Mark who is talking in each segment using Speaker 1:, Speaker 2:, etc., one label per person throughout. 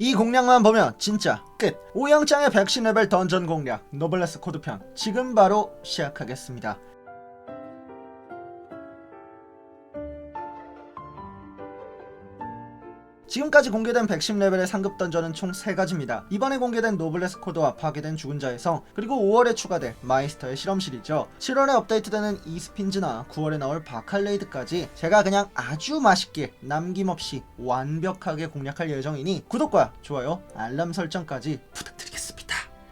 Speaker 1: 이 공략만 보면 진짜 끝! 오영장의 백신 레벨 던전 공략 노블레스 코드편 지금 바로 시작하겠습니다. 지금까지 공개된 110 레벨의 상급 던전은 총 3가지입니다. 이번에 공개된 노블레스 코드와 파괴된 죽은 성, 그리고 5월에 추가될 마이스터의 실험실이죠. 7월에 업데이트되는 이스핀즈나 9월에 나올 바칼레이드까지 제가 그냥 아주 맛있게 남김없이 완벽하게 공략할 예정이니 구독과 좋아요, 알람 설정까지 부탁드리겠습니다.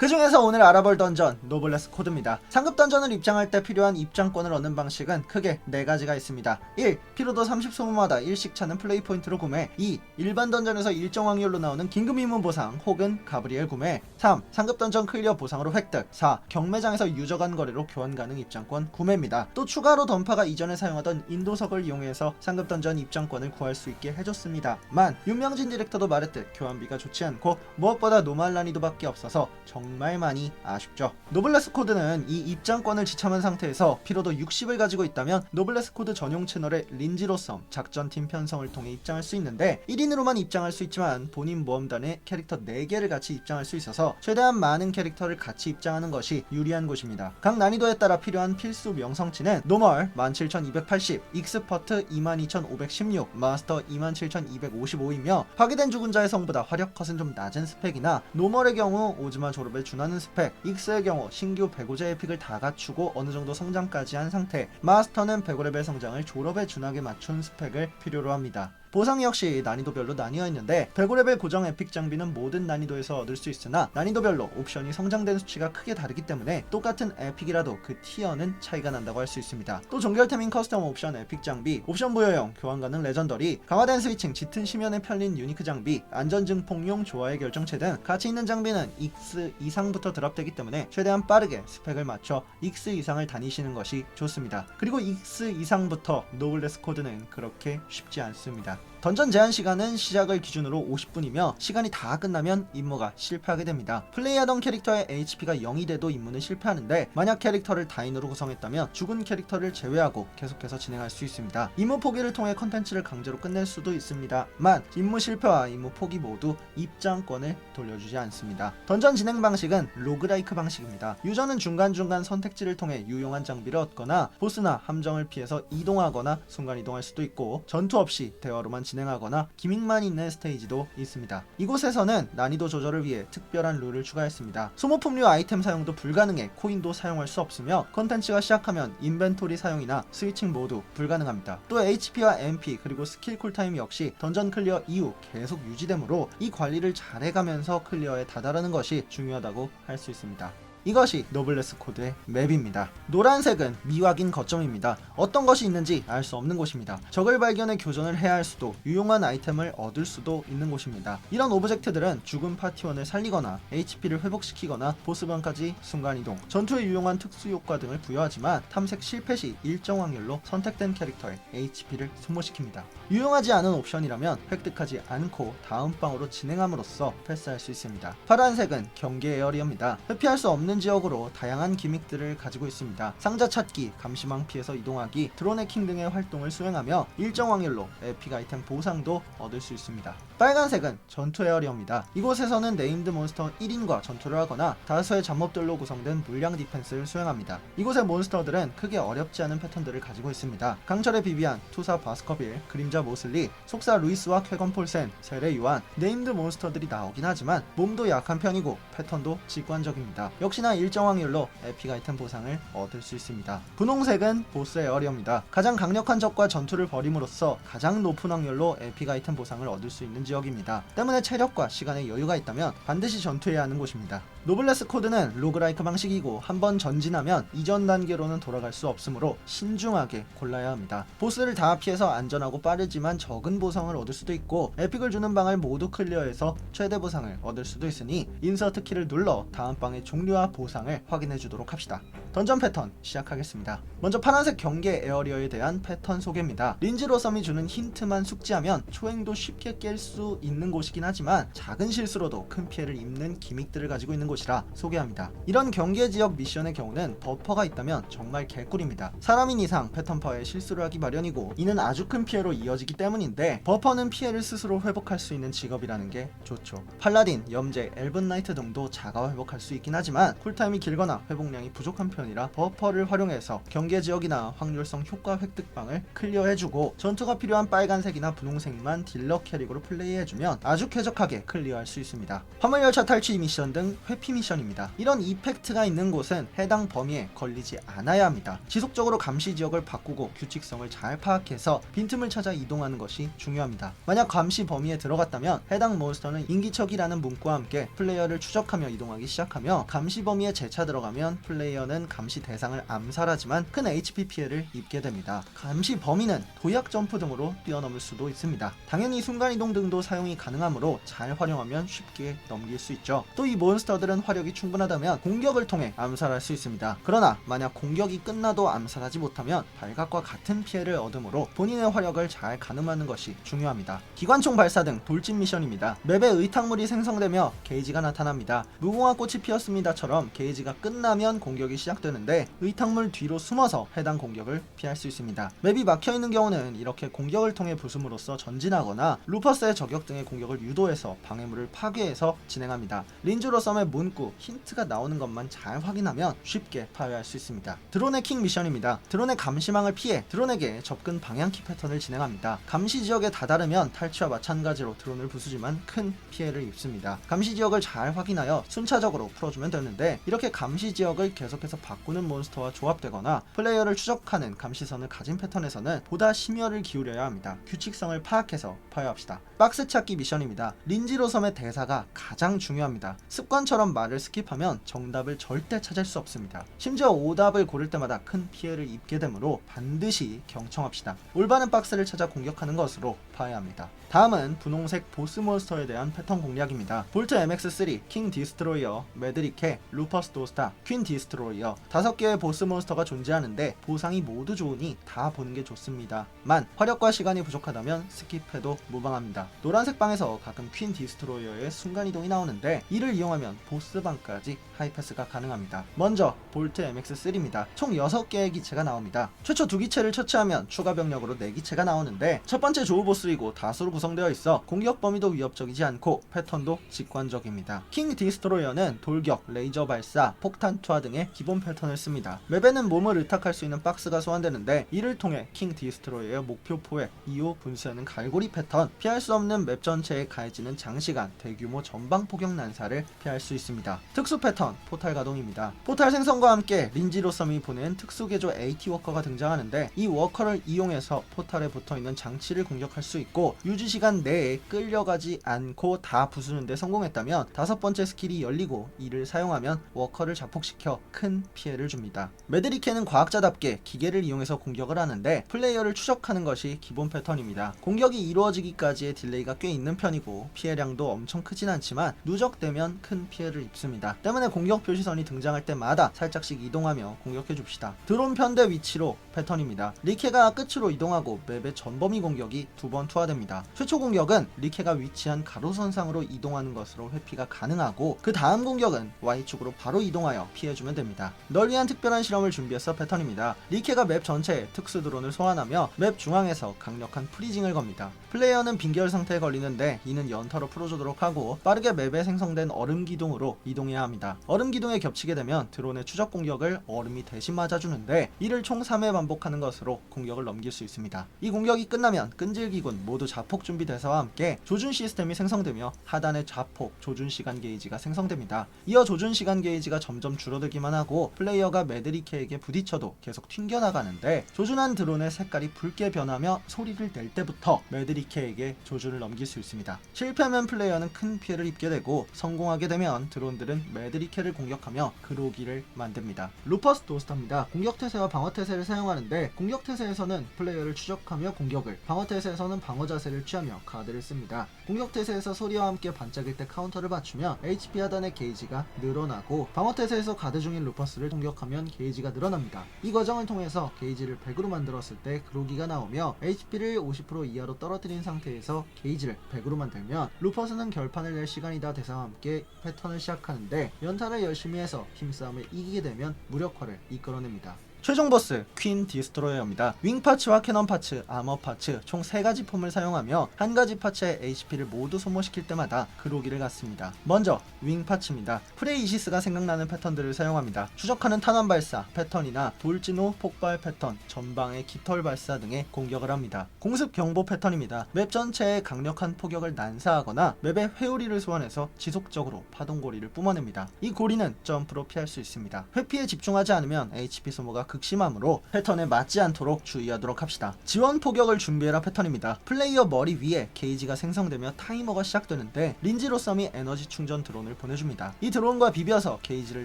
Speaker 1: 그 중에서 오늘 알아볼 던전 노블레스 코드입니다. 상급 던전을 입장할 때 필요한 입장권을 얻는 방식은 크게 4가지가 있습니다. 1. 피로도 30소모마다 일씩 차는 플레이 포인트로 구매 2. 일반 던전에서 일정 확률로 나오는 긴급 임무 보상 혹은 가브리엘 구매 3. 상급 던전 클리어 보상으로 획득 4. 경매장에서 유저 간 거래로 교환 가능 입장권 구매입니다. 또 추가로 던파가 이전에 사용하던 인도석을 이용해서 상급 던전 입장권을 구할 수 있게 해줬습니다 만 윤명진 디렉터도 말했듯 교환비가 좋지 않고 무엇보다 노말 난이도밖에 없어서 정말 많이 아쉽죠. 노블레스 코드는 이 입장권을 지참한 상태에서 피로도 60을 가지고 있다면 노블레스 코드 전용 채널의 린지로섬 작전팀 편성을 통해 입장할 수 있는데 1인으로만 입장할 수 있지만 본인 모험단에 캐릭터 4개를 같이 입장할 수 있어서 최대한 많은 캐릭터를 같이 입장하는 것이 유리한 곳입니다. 각 난이도에 따라 필요한 필수 명성치는 노멀 17280, 익스퍼트 22516, 마스터 27255이며 파괴된 죽은 자의 성보다 화력 컷은 좀 낮은 스펙이나 노멀의 경우 오즈마 졸업 에 준하는 스펙, 익스의 경우 신규 105제 에픽을 다 갖추고 어느 정도 성장까지 한 상태, 마스터는 105레벨 성장을 졸업에 준하게 맞춘 스펙을 필요로 합니다. 보상 역시 난이도별로 나뉘어 있는데 105레벨 고정 에픽 장비는 모든 난이도에서 얻을 수 있으나 난이도별로 옵션이 성장된 수치가 크게 다르기 때문에 똑같은 에픽이라도 그 티어는 차이가 난다고 할 수 있습니다. 또 종결템인 커스텀 옵션 에픽 장비, 옵션 부여용 교환 가능 레전더리, 강화된 스위칭 짙은 심연에 편린 유니크 장비, 안전 증폭용 조화의 결정체 등 가치 있는 장비는 X 이상부터 드랍되기 때문에 최대한 빠르게 스펙을 맞춰 X 이상을 다니시는 것이 좋습니다. 그리고 X 이상부터 노블레스 코드는 그렇게 쉽지 않습니다. 던전 제한 시간은 시작을 기준으로 50분이며 시간이 다 끝나면 임무가 실패하게 됩니다. 플레이하던 캐릭터의 HP가 0이 돼도 임무는 실패하는데 만약 캐릭터를 다인으로 구성했다면 죽은 캐릭터를 제외하고 계속해서 진행할 수 있습니다. 임무 포기를 통해 컨텐츠를 강제로 끝낼 수도 있습니다만 임무 실패와 임무 포기 모두 입장권을 돌려주지 않습니다. 던전 진행 방식은 로그라이크 방식입니다. 유저는 중간중간 선택지를 통해 유용한 장비를 얻거나 보스나 함정을 피해서 이동하거나 순간 이동할 수도 있고 전투 없이 대화로만 진행하거나 기믹만 있는 스테이지도 있습니다. 이곳에서는 난이도 조절을 위해 특별한 룰을 추가했습니다. 소모품류 아이템 사용도 불가능해 코인도 사용할 수 없으며 컨텐츠가 시작하면 인벤토리 사용이나 스위칭 모두 불가능합니다. 또 HP와 MP 그리고 스킬 쿨타임 역시 던전 클리어 이후 계속 유지되므로 이 관리를 잘해가면서 클리어에 다다르는 것이 중요하다고 할 수 있습니다. 이것이 노블레스 코드의 맵입니다. 노란색은 미확인 거점입니다. 어떤 것이 있는지 알 수 없는 곳입니다. 적을 발견해 교전을 해야 할 수도 유용한 아이템을 얻을 수도 있는 곳입니다. 이런 오브젝트들은 죽은 파티원을 살리거나 HP를 회복시키거나 보스방까지 순간이동, 전투에 유용한 특수 효과 등을 부여하지만 탐색 실패 시 일정 확률로 선택된 캐릭터의 HP를 소모시킵니다. 유용하지 않은 옵션이라면 획득하지 않고 다음 방으로 진행함으로써 패스할 수 있습니다. 파란색은 경계 에어리어입니다. 회피할 수 없는 지역으로 다양한 기믹들을 가지고 있습니다. 상자 찾기, 감시망 피해서 이동하기, 드론 해킹 등의 활동을 수행하며 일정 확률로 에픽 아이템 보상도 얻을 수 있습니다. 빨간색은 전투 에어리어입니다. 이곳에서는 네임드 몬스터 1인과 전투를 하거나 다수의 잡몹들로 구성된 물량 디펜스를 수행합니다. 이곳의 몬스터들은 크게 어렵지 않은 패턴들을 가지고 있습니다. 강철의 비비안, 투사 바스커빌, 그림자 모슬리, 속사 루이스와 쾌건 폴센, 세레 유한, 네임드 몬스터들이 나오긴 하지만 몸도 약한 편이고 패턴도 직관적입니다. 역시 나 일정 확률로 에픽 아이템 보상을 얻을 수 있습니다. 분홍색은 보스 에어리어입니다. 가장 강력한 적과 전투를 벌임으로써 가장 높은 확률로 에픽 아이템 보상을 얻을 수 있는 지역입니다. 때문에 체력과 시간에 여유가 있다면 반드시 전투해야 하는 곳입니다. 노블레스 코드는 로그라이크 방식이고 한번 전진하면 이전 단계로는 돌아갈 수 없으므로 신중하게 골라야 합니다. 보스를 다 피해서 안전하고 빠르지만 적은 보상을 얻을 수도 있고 에픽을 주는 방을 모두 클리어해서 최대 보상을 얻을 수도 있으니 인서트 키를 눌러 다음 방의 종류와 보상을 확인해 주도록 합시다. 던전 패턴 시작하겠습니다. 먼저 파란색 경계 에어리어에 대한 패턴 소개입니다. 린지로 썸이 주는 힌트만 숙지하면 초행도 쉽게 깰 수 있는 곳이긴 하지만 작은 실수로도 큰 피해를 입는 기믹들을 가지고 있는 곳이라 소개합니다. 이런 경계 지역 미션의 경우는 버퍼가 있다면 정말 개꿀입니다. 사람인 이상 패턴 파에 실수를 하기 마련이고 이는 아주 큰 피해로 이어지기 때문인데 버퍼는 피해를 스스로 회복할 수 있는 직업이라는 게 좋죠. 팔라딘, 염제, 엘븐 나이트 등도 자가 회복할 수 있긴 하지만 쿨타임이 길거나 회복량이 부족한 편이라 버퍼를 활용해서 경계 지역이나 확률성 효과 획득방을 클리어해주고 전투가 필요한 빨간색이나 분홍색만 딜러 캐릭으로 플레이해주면 아주 쾌적하게 클리어할 수 있습니다. 화물열차 탈취 미션 등 회피 미션입니다. 이런 이펙트가 있는 곳은 해당 범위에 걸리지 않아야 합니다. 지속적으로 감시 지역을 바꾸고 규칙성을 잘 파악해서 빈틈을 찾아 이동하는 것이 중요합니다. 만약 감시 범위에 들어갔다면 해당 몬스터는 인기척이라는 문구와 함께 플레이어를 추적하며 이동하기 시작하며 감시 범위 에 재차 들어가면 플레이어는 감시 대상을 암살하지만 큰 HP 피해를 입게 됩니다. 감시 범위는 도약 점프 등으로 뛰어넘을 수도 있습니다. 당연히 순간이동 등도 사용이 가능하므로 잘 활용하면 쉽게 넘길 수 있죠. 또 이 몬스터들은 화력이 충분하다면 공격을 통해 암살할 수 있습니다. 그러나 만약 공격이 끝나도 암살하지 못하면 발각과 같은 피해를 얻으므로 본인의 화력을 잘 가늠하는 것이 중요합니다. 기관총 발사 등 돌진 미션입니다. 맵에 의탁물이 생성되며 게이지가 나타납니다. 무궁화 꽃이 피었습니다처럼 게이지가 끝나면 공격이 시작되는데 의탁물 뒤로 숨어서 해당 공격을 피할 수 있습니다. 맵이 막혀 있는 경우는 이렇게 공격을 통해 부숨으로써 전진하거나 루퍼스의 저격 등의 공격을 유도해서 방해물을 파괴해서 진행합니다. 린즈로 썸의 문구, 힌트가 나오는 것만 잘 확인하면 쉽게 파괴할 수 있습니다. 드론의 킹 미션입니다. 드론의 감시망을 피해 드론에게 접근 방향키 패턴을 진행합니다. 감시 지역에 다다르면 탈취와 마찬가지로 드론을 부수지만 큰 피해를 입습니다. 감시 지역을 잘 확인하여 순차적으로 풀어주면 되 는데 이렇게 감시 지역을 계속해서 바꾸는 몬스터와 조합되거나 플레이어를 추적하는 감시선을 가진 패턴에서는 보다 심혈을 기울여야 합니다. 규칙성을 파악해서 파괴합시다. 박스 찾기 미션입니다. 린지로 섬의 대사가 가장 중요합니다. 습관처럼 말을 스킵하면 정답을 절대 찾을 수 없습니다. 심지어 오답을 고를 때마다 큰 피해를 입게 되므로 반드시 경청합시다. 올바른 박스를 찾아 공격하는 것으로 파괴합니다. 다음은 분홍색 보스 몬스터에 대한 패턴 공략입니다. 볼트 MX3, 킹 디스트로이어, 매드리케, 루퍼스 도스타, 퀸 디스트로이어 다섯 개의 보스 몬스터가 존재하는데 보상이 모두 좋으니 다 보는 게 좋습니다. 만 화력과 시간이 부족하다면 스킵해도 무방합니다. 노란색 방에서 가끔 퀸 디스트로이어의 순간 이동이 나오는데 이를 이용하면 보스 방까지 하이패스가 가능합니다. 먼저 볼트 MX3입니다. 총 6개의 기체가 나옵니다. 최초 두 기체를 처치하면 추가 병력으로 4기체가 나오는데 첫 번째 조우 보스이고 다수로 구성되어 있어 공격 범위도 위협적이지 않고 패턴도 직관적입니다. 킹 디스트로이어는 돌격, 레이저 발사, 폭탄 투하 등의 기본 패턴을 씁니다. 맵에는 몸을 의탁할 수 있는 박스가 소환되는데 이를 통해 킹 디스트로이어의 목표 포획, 2호 분수하는 갈고리 패턴, 피할 수 없는 맵 전체에 가해지는 장시간, 대규모 전방 포격 난사를 피할 수 있습니다. 특수 패턴, 포탈 가동입니다. 포탈 생성과 함께 린지로섬이 보낸 특수 개조 AT 워커가 등장하는데 이 워커를 이용해서 포탈에 붙어 있는 장치를 공격할 수 있고 유지 시간 내에 끌려가지 않고 다 부수는데 성공했다면 다섯 번째 스킬이 열리고 이를 사용하면 워커를 자폭시켜 큰 피해를 줍니다. 메드리케는 과학자답게 기계를 이용해서 공격을 하는데 플레이어를 추적하는 것이 기본 패턴입니다. 공격이 이루어지기까지의 딜레이가 꽤 있는 편이고 피해량도 엄청 크진 않지만 누적되면 큰 피해를 입습니다. 때문에 공격 표시선이 등장할 때마다 살짝씩 이동하며 공격해 줍시다. 드론 편대 위치로 패턴입니다. 리케가 끝으로 이동하고 맵의 전범위 공격이 두 번 투하됩니다. 최초 공격은 리케가 위치한 가로선상으로 이동하는 것으로 회피가 가능하고 그 다음 공격은 Y축으로 바로 이동하여 피해주면 됩니다. 널 위한 특별한 실험을 준비해서 패턴입니다. 리케가 맵 전체에 특수 드론을 소환하며 맵 중앙에서 강력한 프리징을 겁니다. 플레이어는 빈결 상태에 걸리는데 이는 연타로 풀어주도록 하고 빠르게 맵에 생성된 얼음 기둥으로 이동해야 합니다. 얼음 기둥에 겹치게 되면 드론의 추적 공격을 얼음이 대신 맞아주는데 이를 총 3회 반복하는 것으로 공격을 넘길 수 있습니다. 이 공격이 끝나면 끈질기군 모두 자폭 준비 대사와 함께 조준 시스템이 생성되며 하단의 자폭 조준 시간 게이지가 생성됩니다. 이어 조준 시간 게이지가 점점 줄어들기만 하고 플레이어가 메드리케에게 부딪혀도 계속 튕겨나가는데 조준한 드론의 색깔이 붉게 변하며 소리를 낼 때부터 메드리케에게 조준을 넘길 수 있습니다. 실패하면 플레이어는 큰 피해를 입게 되고 성공하게 되면 드론들은 메드리케를 공격하며 그로기를 만듭니다. 루퍼스 도스타입니다. 공격 태세와 방어 태세를 사용하는데 공격 태세에서는 플레이어를 추적하며 공격을 방어 태세에서는 방어 자세를 취하며 카드를 씁니다. 공격 태세에서 소리와 함께 반짝일 때 카운터를 맞추면 HP 하단의 게이지가 늘어나 고 방어 태세에서 가드 중인 루퍼스를 공격하면 게이지가 늘어납니다. 이 과정을 통해서 게이지를 100으로 만들었을 때 그로기가 나오며 HP를 50% 이하로 떨어뜨린 상태에서 게이지를 100으로 만들면 루퍼스는 결판을 낼 시간이다 대사와 함께 패턴을 시작하는데 연타를 열심히 해서 힘싸움을 이기게 되면 무력화를 이끌어냅니다. 최종 보스 퀸 디스트로이어입니다. 윙 파츠와 캐논 파츠, 아머 파츠 총 3가지 폼을 사용하며 한 가지 파츠의 HP를 모두 소모시킬 때마다 그로기를 갖습니다. 먼저 윙 파츠입니다. 프레이시스가 생각나는 패턴들을 사용합니다. 추적하는 탄환 발사 패턴이나 돌진후 폭발 패턴, 전방의 깃털 발사 등의 공격을 합니다. 공습 경보 패턴입니다. 맵 전체에 강력한 포격을 난사하거나 맵의 회오리를 소환해서 지속적으로 파동고리를 뿜어냅니다. 이 고리는 점프로 피할 수 있습니다. 회피에 집중하지 않으면 HP 소모가 극심하므로 패턴에 맞지 않도록 주의하도록 합시다. 지원 포격을 준비해라 패턴입니다. 플레이어 머리 위에 게이지가 생성되며 타이머가 시작되는데 린지로 썸이 에너지 충전 드론을 보내줍니다. 이 드론과 비벼서 게이지를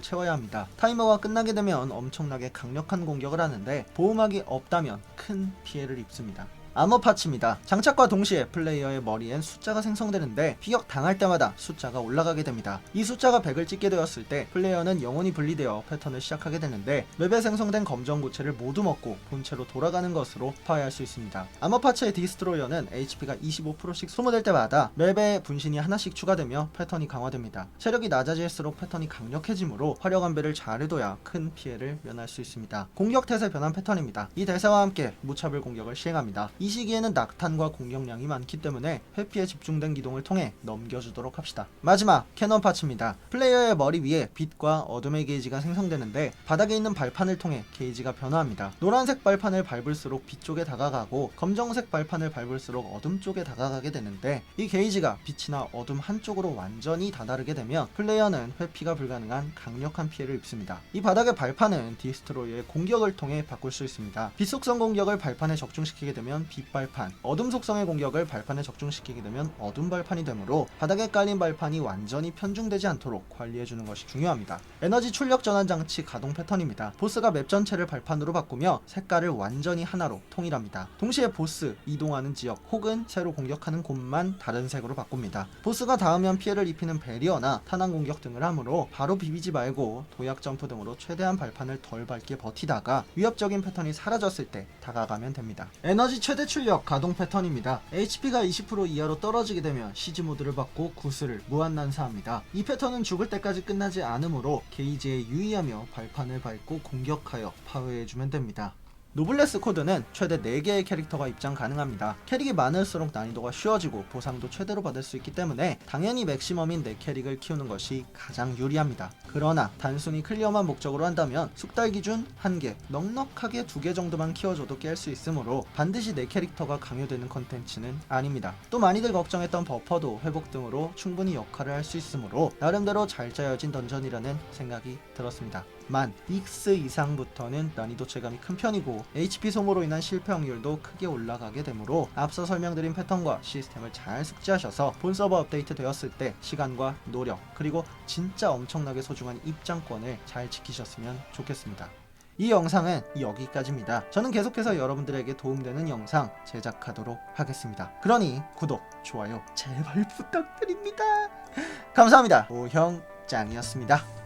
Speaker 1: 채워야 합니다. 타이머가 끝나게 되면 엄청나게 강력한 공격을 하는데 보호막이 없다면 큰 피해를 입습니다. 아머 파츠입니다. 장착과 동시에 플레이어의 머리엔 숫자가 생성되는데 피격 당할 때마다 숫자가 올라가게 됩니다. 이 숫자가 100을 찍게 되었을 때 플레이어는 영혼이 분리되어 패턴을 시작하게 되는데 맵에 생성된 검정 구체를 모두 먹고 본체로 돌아가는 것으로 파괴할 수 있습니다. 아머 파츠의 디스트로이어는 HP가 25%씩 소모될 때마다 맵에 분신이 하나씩 추가되며 패턴이 강화됩니다. 체력이 낮아질수록 패턴이 강력해지므로 화력 안배를 잘해둬야 큰 피해를 면할 수 있습니다. 공격 태세 변환 패턴입니다. 이 대사와 함께 무차별 공격을 시행합니다. 이 시기에는 낙탄과 공격량이 많기 때문에 회피에 집중된 기동을 통해 넘겨주도록 합시다. 마지막 캐논 파츠입니다. 플레이어의 머리 위에 빛과 어둠의 게이지가 생성되는데 바닥에 있는 발판을 통해 게이지가 변화합니다. 노란색 발판을 밟을수록 빛 쪽에 다가가고 검정색 발판을 밟을수록 어둠 쪽에 다가가게 되는데 이 게이지가 빛이나 어둠 한쪽으로 완전히 다다르게 되면 플레이어는 회피가 불가능한 강력한 피해를 입습니다. 이 바닥의 발판은 디스트로이의 공격을 통해 바꿀 수 있습니다. 빛 속성 공격을 발판에 적중시키게 되면 빛 발판, 어둠 속성의 공격을 발판에 적중시키게 되면 어둠 발판이 되므로 바닥에 깔린 발판이 완전히 편중되지 않도록 관리해주는 것이 중요합니다. 에너지 출력 전환 장치 가동 패턴입니다. 보스가 맵 전체를 발판으로 바꾸며 색깔을 완전히 하나로 통일합니다. 동시에 보스, 이동하는 지역 혹은 새로 공격하는 곳만 다른 색으로 바꿉니다. 보스가 닿으면 피해를 입히는 베리어나 탄환 공격 등을 하므로 바로 비비지 말고 도약 점프 등으로 최대한 발판을 덜 밟게 버티다가 위협적인 패턴이 사라졌을 때 다가가면 됩니다. 에너지 최대 출력 가동 패턴입니다. HP가 20% 이하로 떨어지게 되면 시즈 모드를 받고 구슬을 무한 난사합니다. 이 패턴은 죽을 때까지 끝나지 않으므로 게이지에 유의하며 발판을 밟고 공격하여 파괴해주면 됩니다. 노블레스 코드는 최대 4개의 캐릭터가 입장 가능합니다. 캐릭이 많을수록 난이도가 쉬워지고 보상도 최대로 받을 수 있기 때문에 당연히 맥시멈인 4캐릭을 키우는 것이 가장 유리합니다. 그러나 단순히 클리어만 목적으로 한다면 숙달 기준 1개, 넉넉하게 2개 정도만 키워줘도 깰 수 있으므로 반드시 4캐릭터가 강요되는 컨텐츠는 아닙니다. 또 많이들 걱정했던 버퍼도 회복 등으로 충분히 역할을 할 수 있으므로 나름대로 잘 짜여진 던전이라는 생각이 들었습니다. 만 익스 이상부터는 난이도 체감이 큰 편이고 HP 소모로 인한 실패 확률도 크게 올라가게 되므로 앞서 설명드린 패턴과 시스템을 잘 숙지하셔서 본 서버 업데이트 되었을 때 시간과 노력 그리고 진짜 엄청나게 소중한 입장권을 잘 지키셨으면 좋겠습니다. 이 영상은 여기까지입니다. 저는 계속해서 여러분들에게 도움되는 영상 제작하도록 하겠습니다. 그러니 구독, 좋아요 제발 부탁드립니다. 감사합니다. 오형 짱이었습니다.